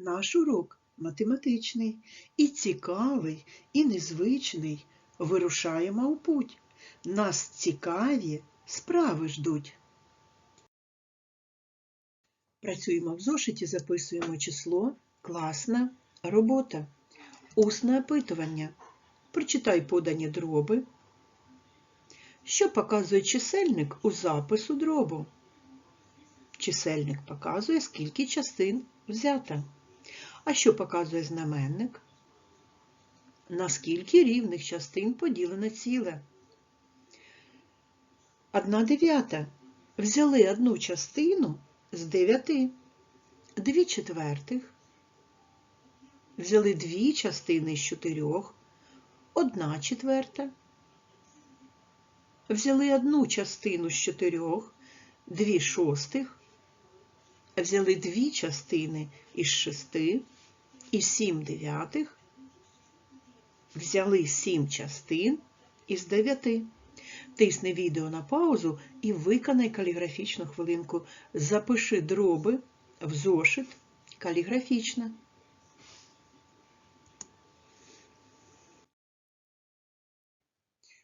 Наш урок математичний, і цікавий, і незвичний. Вирушаємо у путь. Нас цікаві справи ждуть. Працюємо в зошиті, записуємо число, класна робота. Усне опитування. Прочитай подані дроби. Що показує чисельник у запису дробу? Чисельник показує, скільки частин взято. А що показує знаменник? На скільки рівних частин поділене ціле? Одна дев'ята. Взяли одну частину з дев'яти. Дві четвертих. Взяли дві частини з чотирьох. Одна четверта. Взяли одну частину з чотирьох, дві шостих. Взяли дві частини із шести і сім дев'ятих. Взяли сім частин із дев'яти. Тисни відео на паузу і виконай каліграфічну хвилинку. Запиши дроби в зошит каліграфічно.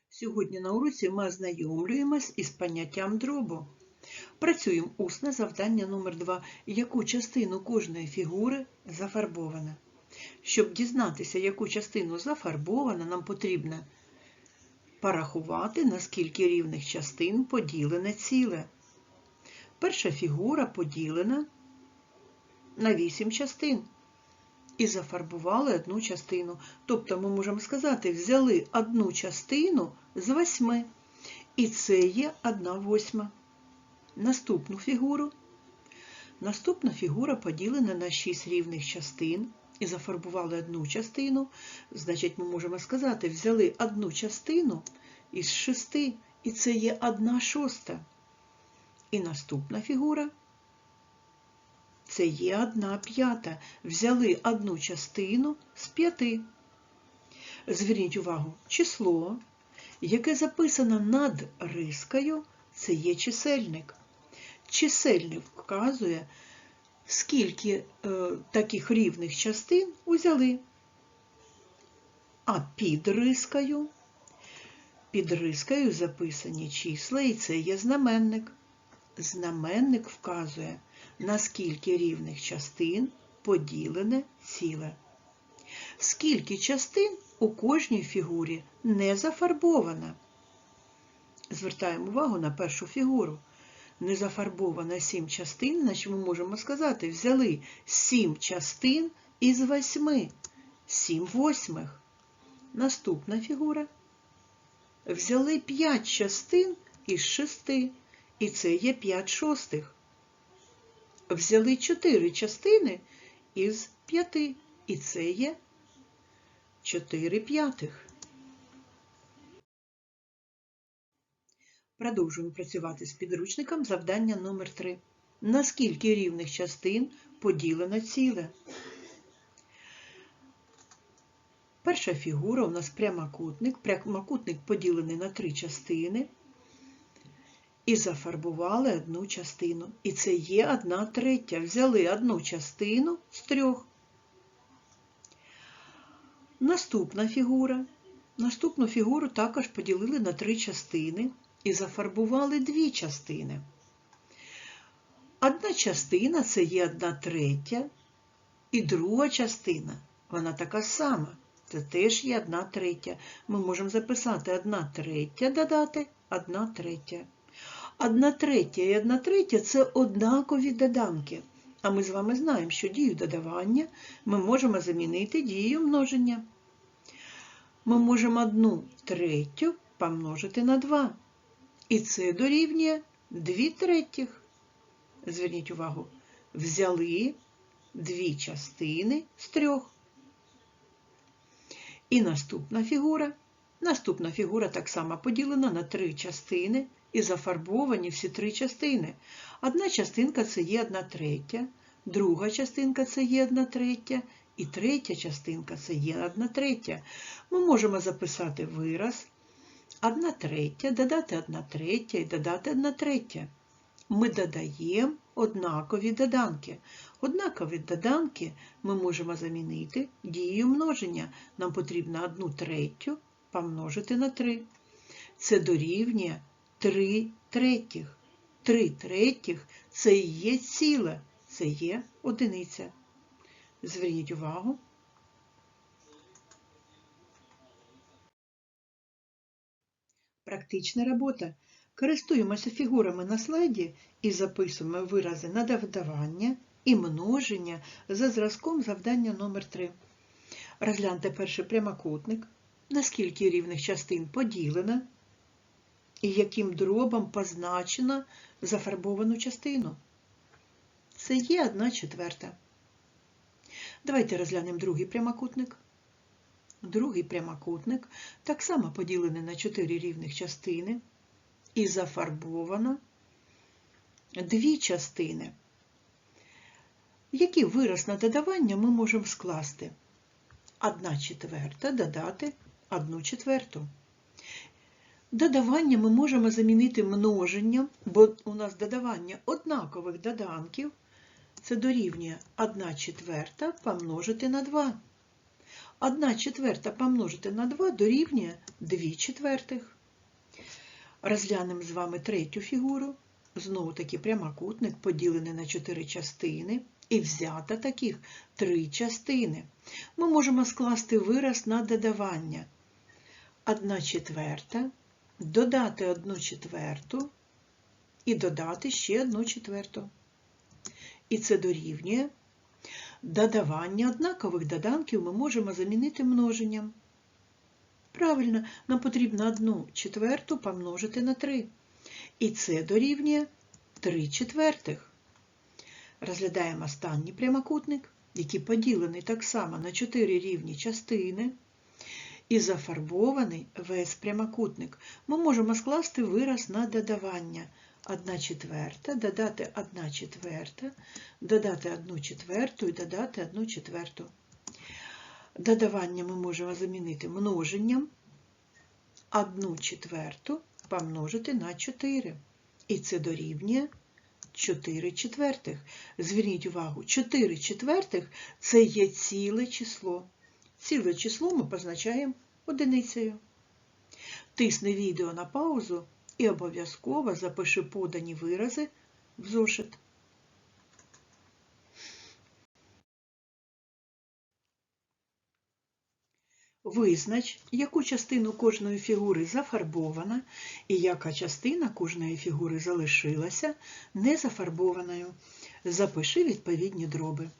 Сьогодні на уроці ми ознайомлюємось із поняттям дробу. Працюємо усне завдання номер 2 Яку частину кожної фігури зафарбована? Щоб дізнатися, яку частину зафарбована, нам потрібно порахувати, на скільки рівних частин поділене ціле. Перша фігура поділена на 8 частин. І зафарбували одну частину. Тобто ми можемо сказати, взяли одну частину з восьми. І це є одна восьма. Наступну фігуру. Наступна фігура поділена на 6 рівних частин і зафарбували одну частину. Значить, ми можемо сказати, взяли одну частину із 6, і це є одна шоста. І наступна фігура. Це є одна п'ята. Взяли одну частину з п'яти. Зверніть увагу, число, яке записано над рискою, це є чисельник. Чисельник вказує, скільки е, таких рівних частин узяли. А під рискою, під рискою записані числа, і це є знаменник. Знаменник вказує, на скільки рівних частин поділене ціле. Скільки частин у кожній фігурі не зафарбовано. Звертаємо увагу на першу фігуру. Не зафарбовано 7 частин, значить ми можемо сказати, взяли 7 частин із 8, 7 восьмих. Наступна фігура. Взяли 5 частин із 6, і це є 5 шостих. Взяли 4 частини із 5, і це є 4 п'ятих. Продовжуємо працювати з підручником завдання номер 3 На скільки рівних частин поділено ціле? Перша фігура у нас прямокутник. Прямокутник поділений на три частини. І зафарбували одну частину. І це є одна третя. Взяли одну частину з трьох. Наступна фігура. Наступну фігуру також поділили на три частини і зафарбували дві частини. Одна частина це є одна третя, і друга частина, вона така сама. Це теж є одна третя. Ми можемо записати одна третя додати одна третя. Одна третя і одна третя це однакові доданки. А ми з вами знаємо, що дію додавання ми можемо замінити дією множення. Ми можемо одну третю помножити на 2. І це дорівнює 2 третіх. Зверніть увагу, взяли дві частини з трьох. І наступна фігура. Наступна фігура так само поділена на три частини і зафарбовані всі три частини. Одна частинка це є одна третя, друга частинка це є одна третя, і третя частинка це є одна третя. Ми можемо записати вираз. Одна третя, додати одна третя і додати одна третя. Ми додаємо однакові доданки. Однакові доданки ми можемо замінити дією множення. Нам потрібно 1 третю помножити на 3. Це дорівнює 3 третіх. 3 третіх це і є ціле, це є одиниця. Зверніть увагу. Практична робота. Користуємося фігурами на слайді і записуємо вирази на додавання і множення за зразком завдання номер 3 Розгляньте перший прямокутник, на скільки рівних частин поділено і яким дробом позначено зафарбовану частину. Це є 1 четверта. Давайте розглянемо другий прямокутник. Другий прямокутник так само поділений на 4 рівних частини і зафарбовано дві частини. Який вираз на додавання ми можемо скласти? 1 четверта додати 1 четверту. Додавання ми можемо замінити множенням, бо у нас додавання однакових доданків. Це дорівнює 1 четверта помножити на 2. 1 четверта помножити на 2 дорівнює 2 четвертих. Розглянемо з вами третю фігуру. Знову таки прямокутник поділений на 4 частини. І взято таких 3 частини. Ми можемо скласти вираз на додавання. 1 четверта, додати 1 четверту і додати ще 1 четверту. І це дорівнює. Додавання однакових доданків ми можемо замінити множенням. Правильно, нам потрібно 1 четверту помножити на 3. І це дорівнює 3 четвертих. Розглядаємо останній прямокутник, який поділений так само на 4 рівні частини. І зафарбований весь прямокутник. Ми можемо скласти вираз на додавання. 1 четверта, додати 1 четверта, додати 1 четверту і додати 1 четверту. Додавання ми можемо замінити множенням 1 четверту помножити на 4. І це дорівнює 4 четвертих. Зверніть увагу, 4 четвертих це є ціле число. Ціле число ми позначаємо одиницею. Тисни відео на паузу і обов'язково запиши подані вирази в зошит. Визнач, яку частину кожної фігури зафарбована і яка частина кожної фігури залишилася незафарбованою. Запиши відповідні дроби.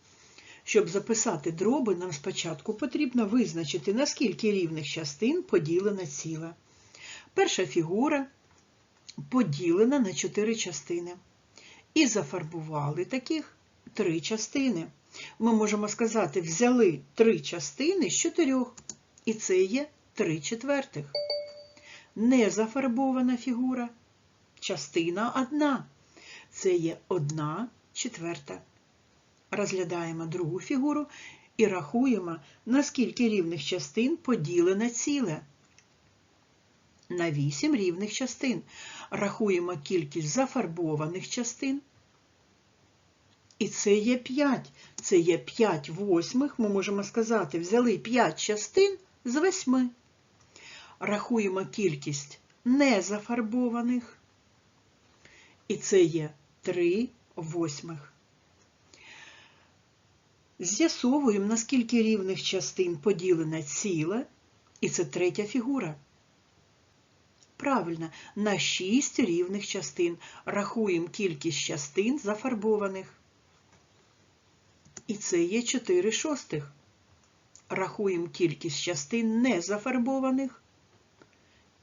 Щоб записати дроби, нам спочатку потрібно визначити, наскільки рівних частин поділена ціла. Перша фігура поділена на 4 частини. І зафарбували таких 3 частини. Ми можемо сказати, взяли 3 частини з 4. І це є 3 четвертих. Незафарбована фігура. Частина одна. Це є 1 четверта. Розглядаємо другу фігуру і рахуємо, наскільки рівних частин поділено ціле. На 8 рівних частин. Рахуємо кількість зафарбованих частин. І це є 5. Це є 5 восьмих. Ми можемо сказати, взяли 5 частин з 8. Рахуємо кількість незафарбованих. І це є 3 восьмих. З'ясовуємо, наскільки рівних частин поділена ціле, і це третя фігура. Правильно, на 6 рівних частин рахуємо кількість частин зафарбованих. І це є 4 шостих. Рахуємо кількість частин незафарбованих.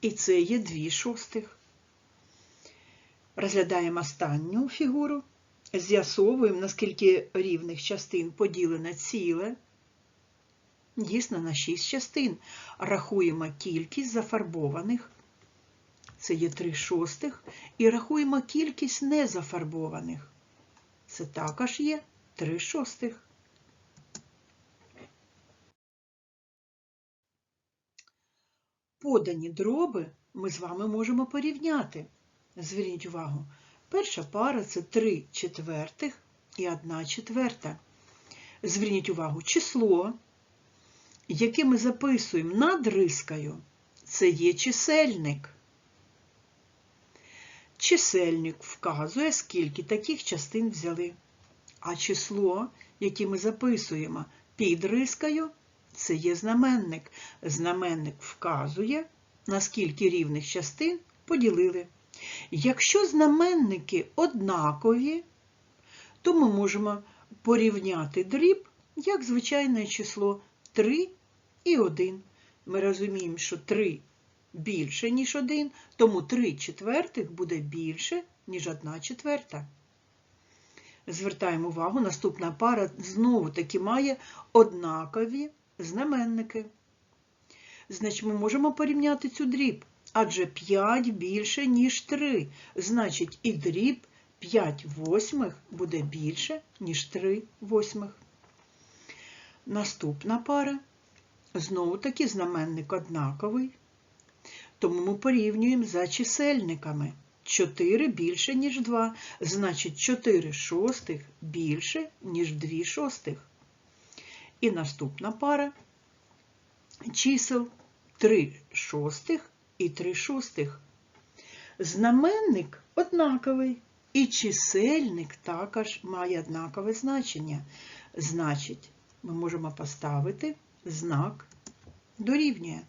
І це є 2 шостих. Розглядаємо останню фігуру. З'ясовуємо, наскільки рівних частин поділено ціле. Дійсно, на 6 частин. Рахуємо кількість зафарбованих. Це є 3 шостих. І рахуємо кількість незафарбованих. Це також є 3 шостих. Подані дроби ми з вами можемо порівняти. Зверніть увагу, Перша пара це 3 четвертих і 1 четверта. Зверніть увагу, число, яке ми записуємо над рискою, це є чисельник. Чисельник вказує, скільки таких частин взяли. А число, яке ми записуємо під рискою, це є знаменник. Знаменник вказує, на скільки рівних частин поділили. Якщо знаменники однакові, то ми можемо порівняти дріб як звичайне число 3 і 1. Ми розуміємо, що 3 більше, ніж 1, тому 3 четвертих буде більше, ніж 1 четверта. Звертаємо увагу, наступна пара знову таки має однакові знаменники. Значить, ми можемо порівняти цю дріб, адже 5 більше, ніж 3. Значить, і дріб 5 восьмих буде більше, ніж 3 восьмих. Наступна пара. Знову таки знаменник однаковий. Тому ми порівнюємо за чисельниками. 4 більше, ніж 2, значить 4 шостих більше, ніж 2 шостих. І наступна пара чисел 3 шостих і 3 шостих. Знаменник однаковий, і чисельник також має однакове значення. Значить, ми можемо поставити знак дорівнює.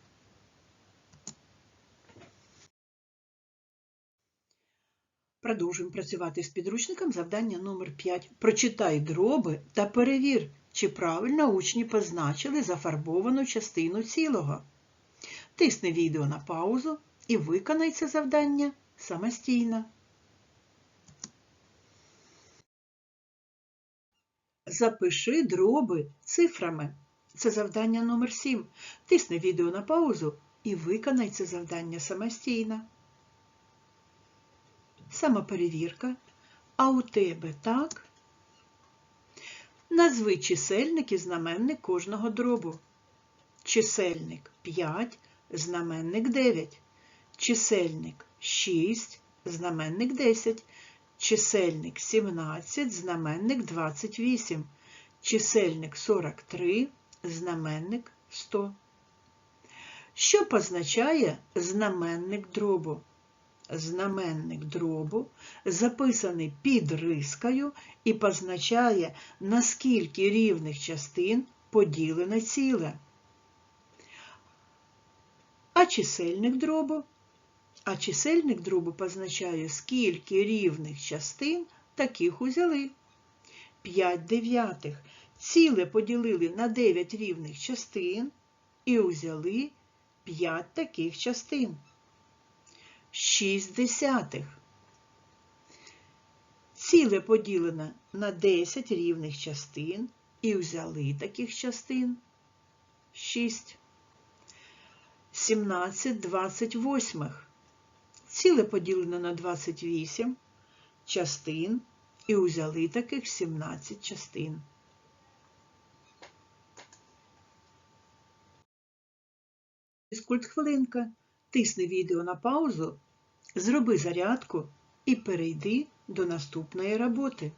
Продовжуємо працювати з підручником завдання номер 5. Прочитай дроби та перевір, чи правильно учні позначили зафарбовану частину цілого. Тисни відео на паузу і виконай це завдання самостійно. Запиши дроби цифрами. Це завдання номер 7. Тисни відео на паузу і виконай це завдання самостійно. Самоперевірка. А у тебе так? Назви чисельник і знаменник кожного дробу. Чисельник 5, знаменник 9. Чисельник 6, знаменник 10. Чисельник 17, знаменник 28. Чисельник 43, знаменник 100. Що позначає знаменник дробу? Знаменник дробу записаний під рискою і позначає, на скільки рівних частин поділене ціле. А чисельник дробу? А чисельник дробу позначає, скільки рівних частин таких узяли. 5 дев'ятих. Ціле поділили на 9 рівних частин і узяли 5 таких частин. 6 десятих. Ціле поділене на 10 рівних частин і взяли таких частин 6. 17 28. Ціле поділене на 28 частин і взяли таких 17 частин. Фізкульт хвилинка. Тисни відео на паузу, зроби зарядку і перейди до наступної роботи.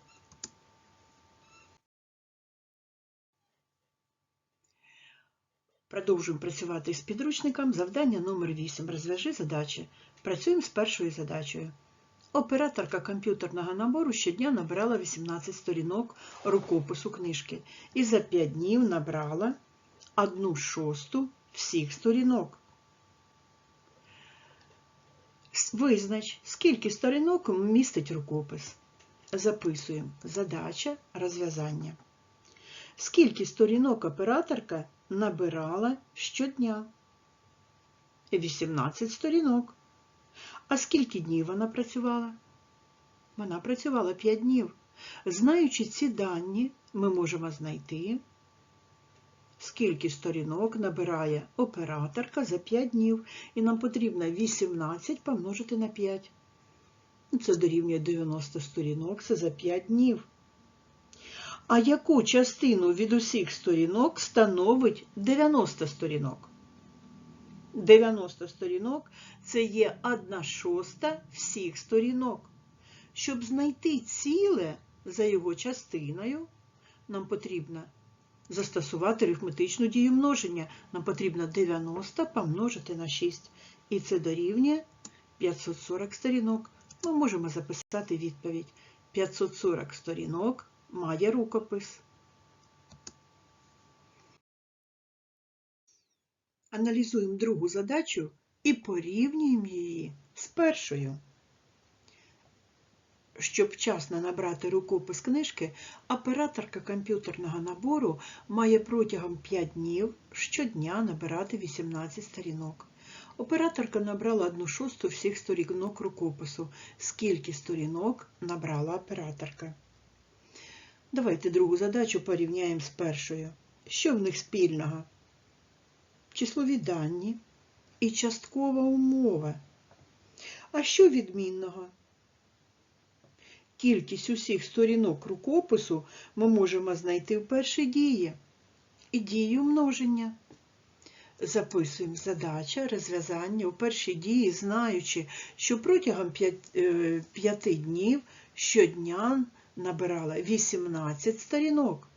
Продовжуємо працювати з підручником. Завдання номер 8. Розв'яжи задачі. Працюємо з першою задачею. Операторка комп'ютерного набору щодня набирала 18 сторінок рукопису книжки і за 5 днів набрала 1 шосту всіх сторінок. Визнач, скільки сторінок містить рукопис. Записуємо задача розв'язання. Скільки сторінок операторка набирала щодня? 18 сторінок. А скільки днів вона працювала? Вона працювала 5 днів. Знаючи ці дані, ми можемо знайти скільки сторінок набирає операторка за 5 днів, і нам потрібно 18 помножити на 5. Це дорівнює 90 сторінок, це за 5 днів. А яку частину від усіх сторінок становить 90 сторінок? 90 сторінок це є 1 шоста всіх сторінок. Щоб знайти ціле за його частиною, нам потрібно застосувати арифметичну дію множення. Нам потрібно 90 помножити на 6. І це дорівнює 540 сторінок. Ми можемо записати відповідь. 540 сторінок має рукопис. Аналізуємо другу задачу і порівнюємо її з першою. Щоб вчасно набрати рукопис книжки, операторка комп'ютерного набору має протягом 5 днів щодня набирати 18 сторінок. Операторка набрала 1 шосту всіх сторінок рукопису. Скільки сторінок набрала операторка? Давайте другу задачу порівняємо з першою. Що в них спільного? Числові дані і часткова умова. А що відмінного? Кількість усіх сторінок рукопису ми можемо знайти в першій дії і дію множення. Записуємо задача розв'язання у першій дії, знаючи, що протягом 5 днів щодня набирала 18 сторінок.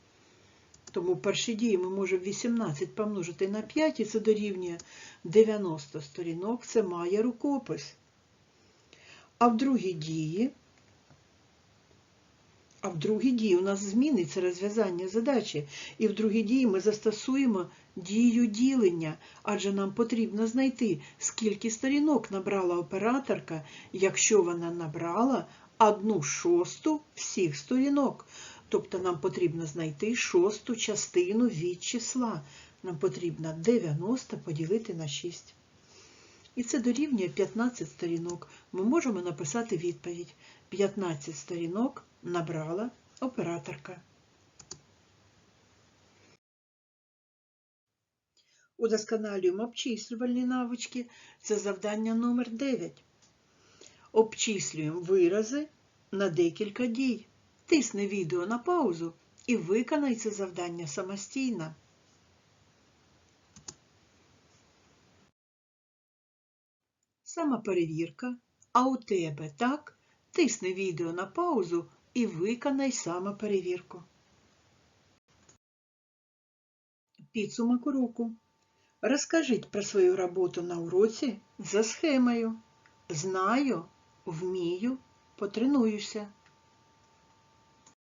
Тому в першій дії ми можемо 18 помножити на 5, і це дорівнює 90 сторінок, це має рукопис. А в другій дії а в другій дії у нас зміниться розв'язання задачі. І в другій дії ми застосуємо дію ділення, адже нам потрібно знайти, скільки сторінок набрала операторка, якщо вона набрала одну шосту всіх сторінок. Тобто нам потрібно знайти шосту частину від числа. Нам потрібно 90 поділити на 6. І це дорівнює 15 сторінок. Ми можемо написати відповідь. 15 сторінок набрала операторка. Удосконалюємо обчислювальні навички. Це завдання номер 9. Обчислюємо вирази на декілька дій. Тисни відео на паузу і виконай це завдання самостійно. Самоперевірка. А у тебе так? Тисни відео на паузу і виконай самоперевірку. Підсумок уроку. Розкажіть про свою роботу на уроці за схемою. Знаю, вмію, потренуюся.